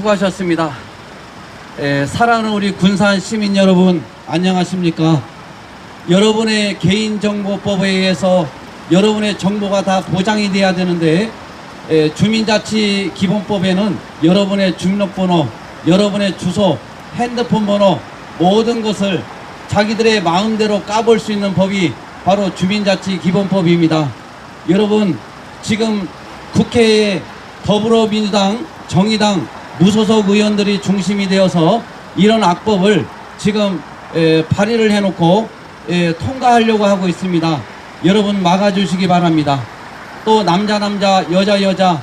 수고하셨습니다. 에, 사랑하는 우리 군산 시민 여러분 안녕하십니까? 여러분의 개인정보법에 의해서 여러분의 정보가 다 보장이 돼야 되는데 에, 주민자치 기본법에는 여러분의 주민번호, 여러분의 주소, 핸드폰 번호 모든 것을 자기들의 마음대로 까볼 수 있는 법이 바로 주민자치 기본법입니다. 여러분 지금 국회에 더불어민주당, 정의당, 무소속 의원들이 중심이 되어서 이런 악법을 지금 에, 발의를 해놓고 에, 통과하려고 하고 있습니다. 여러분 막아주시기 바랍니다. 또 남자 남자 여자 여자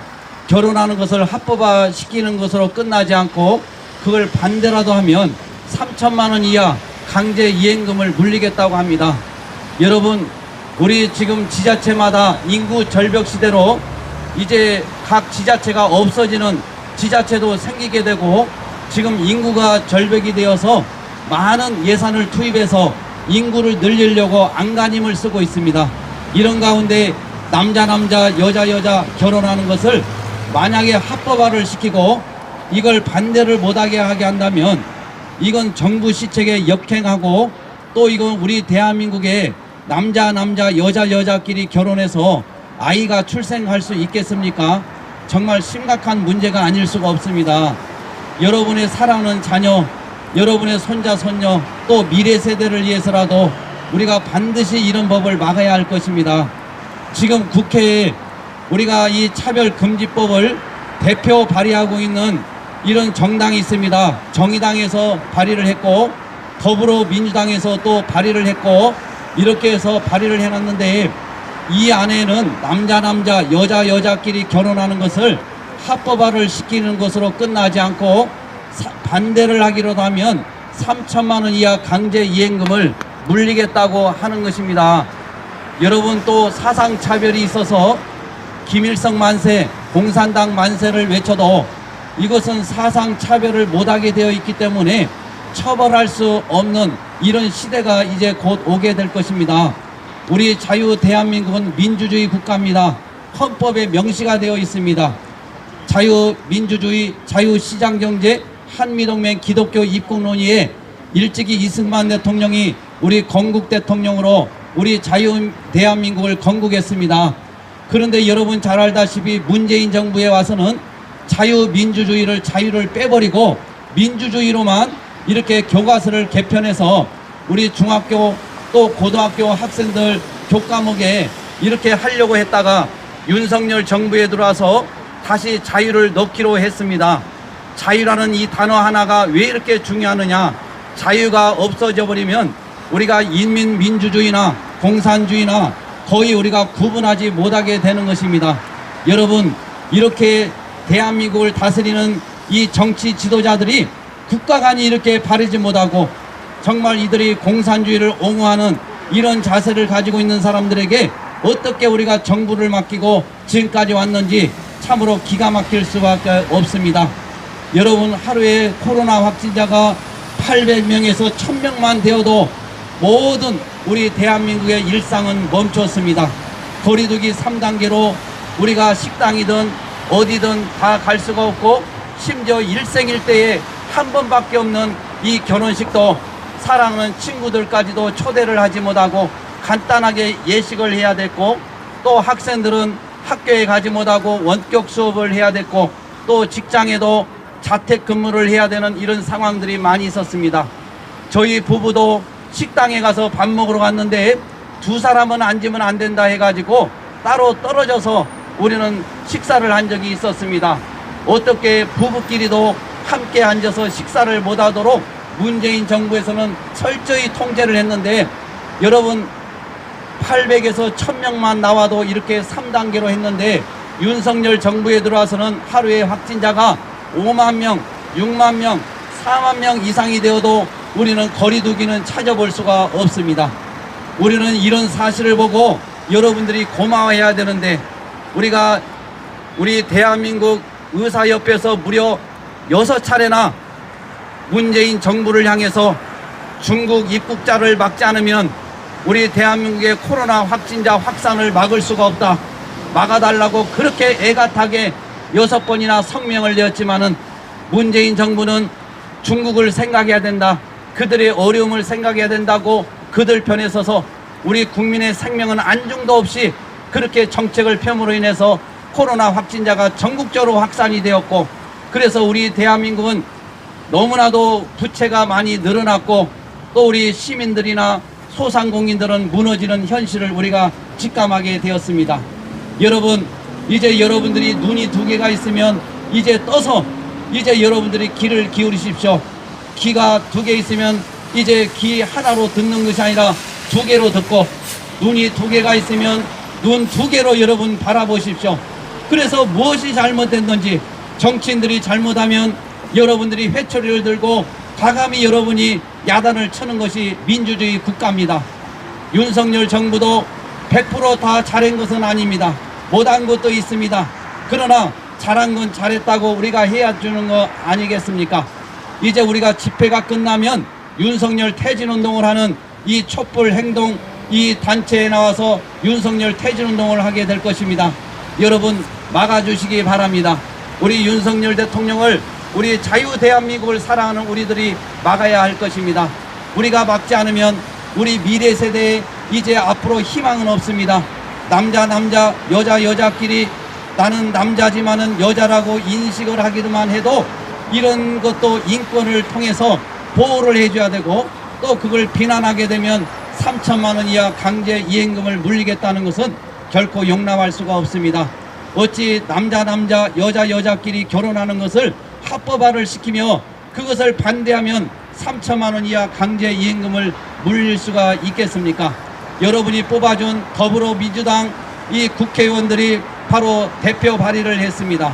결혼하는 것을 합법화 시키는 것으로 끝나지 않고 그걸 반대라도 하면 3천만 원 이하 강제 이행금을 물리겠다고 합니다. 여러분 우리 지금 지자체마다 인구 절벽 시대로 이제 각 지자체가 없어지는 지자체도 생기게 되고 지금 인구가 절벽이 되어서 많은 예산을 투입해서 인구를 늘리려고 안간힘을 쓰고 있습니다. 이런 가운데 남자 남자 여자 여자 결혼하는 것을 만약에 합법화를 시키고 이걸 반대를 못하게 하게 한다면 이건 정부 시책에 역행하고 또 이건 우리 대한민국의 남자 남자 여자 여자끼리 결혼해서 아이가 출생할 수 있겠습니까? 정말 심각한 문제가 아닐 수가 없습니다. 여러분의 사랑하는 자녀, 여러분의 손자 손녀 또 미래 세대를 위해서라도 우리가 반드시 이런 법을 막아야 할 것입니다. 지금 국회에 우리가 이 차별금지법을 대표 발의하고 있는 이런 정당이 있습니다. 정의당에서 발의를 했고 더불어민주당에서 또 발의를 했고 이렇게 해서 발의를 해놨는데 이 안에는 남자 남자 여자 여자끼리 결혼하는 것을 합법화를 시키는 것으로 끝나지 않고 사- 반대를 하기로 하면 3천만 원 이하 강제 이행금을 물리겠다고 하는 것입니다. 여러분 또 사상 차별이 있어서 김일성 만세, 공산당 만세를 외쳐도 이것은 사상 차별을 못하게 되어 있기 때문에 처벌할 수 없는 이런 시대가 이제 곧 오게 될 것입니다. 우리 자유 대한민국은 민주주의 국가입니다. 헌법에 명시가 되어 있습니다. 자유 민주주의, 자유 시장 경제, 한미동맹 기독교 입국 논의에 일찍이 이승만 대통령이 우리 건국 대통령으로 우리 자유 대한민국을 건국했습니다. 그런데 여러분 잘 알다시피 문재인 정부에 와서는 자유민주주의를 자유를 빼버리고 민주주의로만 이렇게 교과서를 개편해서 우리 중학교 또 고등학교 학생들 교과목에 이렇게 하려고 했다가 윤석열 정부에 들어와서 다시 자유를 넣기로 했습니다. 자유라는 이 단어 하나가 왜 이렇게 중요하느냐? 자유가 없어져 버리면 우리가 인민민주주의나 공산주의나 거의 우리가 구분하지 못하게 되는 것입니다. 여러분, 이렇게 대한민국을 다스리는 이 정치 지도자들이 국가 간이 이렇게 바르지 못하고 정말 이들이 공산주의를 옹호하는 이런 자세를 가지고 있는 사람들에게 어떻게 우리가 정부를 맡기고 지금까지 왔는지 참으로 기가 막힐 수밖에 없습니다. 여러분 하루에 코로나 확진자가 800명에서 1000명만 되어도 모든 우리 대한민국의 일상은 멈췄습니다. 거리두기 3단계로 우리가 식당이든 어디든 다 갈 수가 없고 심지어 일생일대에 한 번밖에 없는 이 결혼식도 사랑하는 친구들까지도 초대를 하지 못하고 간단하게 예식을 해야 됐고 또 학생들은 학교에 가지 못하고 원격 수업을 해야 됐고 또 직장에도 자택 근무를 해야 되는 이런 상황들이 많이 있었습니다. 저희 부부도 식당에 가서 밥 먹으러 갔는데 두 사람은 앉으면 안 된다 해가지고 따로 떨어져서 우리는 식사를 한 적이 있었습니다. 어떻게 부부끼리도 함께 앉아서 식사를 못 하도록 문재인 정부에서는 철저히 통제를 했는데 여러분 800에서 1000명만 나와도 이렇게 3단계로 했는데 윤석열 정부에 들어와서는 하루에 확진자가 5만 명, 6만 명, 4만 명 이상이 되어도 우리는 거리두기는 찾아볼 수가 없습니다. 우리는 이런 사실을 보고 여러분들이 고마워해야 되는데 우리가 우리 대한민국 의사협회에서 무려 여섯 차례나 문재인 정부를 향해서 중국 입국자를 막지 않으면 우리 대한민국의 코로나 확진자 확산을 막을 수가 없다. 막아달라고 그렇게 애가타게 여섯 번이나 성명을 내었지만은 문재인 정부는 중국을 생각해야 된다. 그들의 어려움을 생각해야 된다고 그들 편에 서서 우리 국민의 생명은 안중도 없이 그렇게 정책을 펴므로 인해서 코로나 확진자가 전국적으로 확산이 되었고 그래서 우리 대한민국은 너무나도 부채가 많이 늘어났고 또 우리 시민들이나 소상공인들은 무너지는 현실을 우리가 직감하게 되었습니다. 여러분, 이제 여러분들이 눈이 두 개가 있으면 이제 떠서 이제 여러분들이 귀를 기울이십시오. 귀가 두 개 있으면 이제 귀 하나로 듣는 것이 아니라 두 개로 듣고 눈이 두 개가 있으면 눈 두 개로 여러분 바라보십시오. 그래서 무엇이 잘못됐는지 정치인들이 잘못하면 여러분들이 회초리를 들고 과감히 여러분이 야단을 쳐는 것이 민주주의 국가입니다. 윤석열 정부도 100%다 잘한 것은 아닙니다. 못한 것도 있습니다. 그러나 잘한 건 잘했다고 우리가 해야 주는 거 아니겠습니까? 이제 우리가 집회가 끝나면 윤석열 퇴진 운동을 하는 이 촛불 행동 이 단체에 나와서 윤석열 퇴진 운동을 하게 될 것입니다. 여러분 막아주시기 바랍니다. 우리 윤석열 대통령을 우리 자유 대한민국을 사랑하는 우리들이 막아야 할 것입니다. 우리가 막지 않으면 우리 미래 세대에 이제 앞으로 희망은 없습니다. 남자 남자 여자 여자끼리 나는 남자지만은 여자라고 인식을 하기만 해도 이런 것도 인권을 통해서 보호를 해줘야 되고 또 그걸 비난하게 되면 3천만 원 이하 강제 이행금을 물리겠다는 것은 결코 용납할 수가 없습니다. 어찌 남자 남자 여자 여자끼리 결혼하는 것을 합법화를 시키며 그것을 반대하면 3천만 원 이하 강제 이행금을 물릴 수가 있겠습니까? 여러분이 뽑아준 더불어민주당 이 국회의원들이 바로 대표 발의를 했습니다.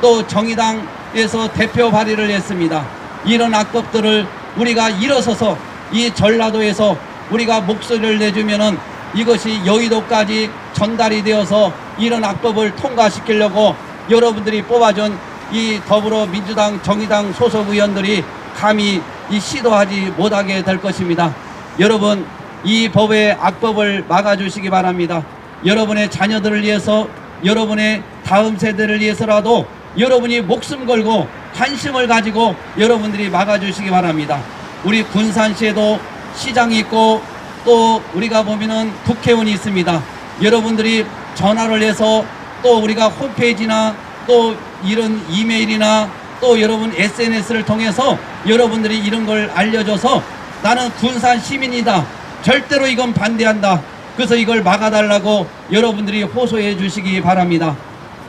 또 정의당에서 대표 발의를 했습니다. 이런 악법들을 우리가 일어서서 이 전라도에서 우리가 목소리를 내주면은 이것이 여의도까지 전달이 되어서 이런 악법을 통과시키려고 여러분들이 뽑아준 이 더불어민주당 정의당 소속 의원들이 감히 이 시도하지 못하게 될 것입니다. 여러분 이 법의 악법을 막아주시기 바랍니다. 여러분의 자녀들을 위해서 여러분의 다음 세대를 위해서라도 여러분이 목숨 걸고 관심을 가지고 여러분들이 막아주시기 바랍니다. 우리 군산시에도 시장이 있고 또 우리가 보면은 국회의원이 있습니다. 여러분들이 전화를 해서 또 우리가 홈페이지나 또 이런 이메일이나 또 여러분 SNS를 통해서 여러분들이 이런 걸 알려줘서 나는 군산 시민이다. 절대로 이건 반대한다. 그래서 이걸 막아달라고 여러분들이 호소해 주시기 바랍니다.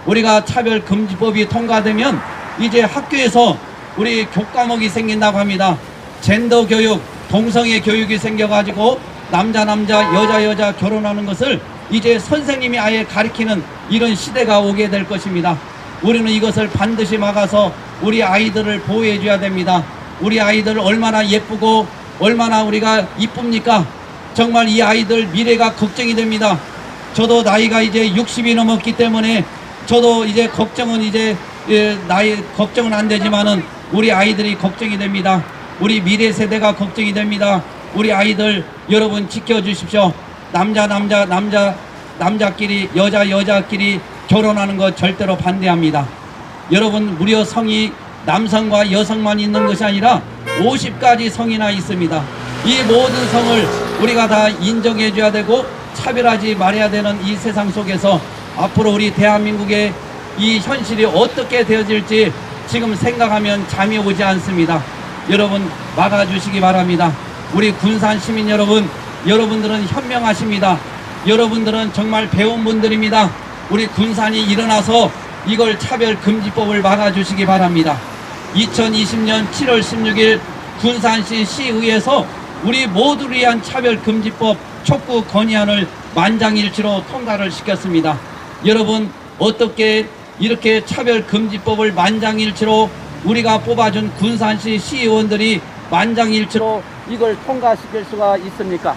우리가 차별금지법이 통과되면 이제 학교에서 우리 교과목이 생긴다고 합니다. 젠더 교육, 동성애 교육이 생겨가지고 남자 남자 여자 여자 결혼하는 것을 이제 선생님이 아예 가리키는 이런 시대가 오게 될 것입니다. 우리는 이것을 반드시 막아서 우리 아이들을 보호해 줘야 됩니다. 우리 아이들 얼마나 예쁘고 얼마나 우리가 이쁩니까? 정말 이 아이들 미래가 걱정이 됩니다. 저도 나이가 이제 60이 넘었기 때문에 저도 이제 걱정은 이제 예, 나이 걱정은 안 되지만은 우리 아이들이 걱정이 됩니다. 우리 미래 세대가 걱정이 됩니다. 우리 아이들 여러분 지켜주십시오. 남자 남자 남자 남자끼리 여자 여자끼리 결혼하는 거 절대로 반대합니다. 여러분 무려 성이 남성과 여성만 있는 것이 아니라 50가지 성이나 있습니다. 이 모든 성을 우리가 다 인정해 줘야 되고 차별하지 말아야 되는 이 세상 속에서 앞으로 우리 대한민국의 이 현실이 어떻게 되어질지 지금 생각하면 잠이 오지 않습니다. 여러분 막아주시기 바랍니다. 우리 군산 시민 여러분, 여러분들은 현명하십니다. 여러분들은 정말 배운 분들입니다. 우리 군산이 일어나서 이걸 차별금지법을 막아주시기 바랍니다. 2020년 7월 16일 군산시 시의회에서 우리 모두를 위한 차별금지법 촉구 건의안을 만장일치로 통과를 시켰습니다. 여러분 어떻게 이렇게 차별금지법을 만장일치로 우리가 뽑아준 군산시 시의원들이 만장일치로 이걸 통과시킬 수가 있습니까?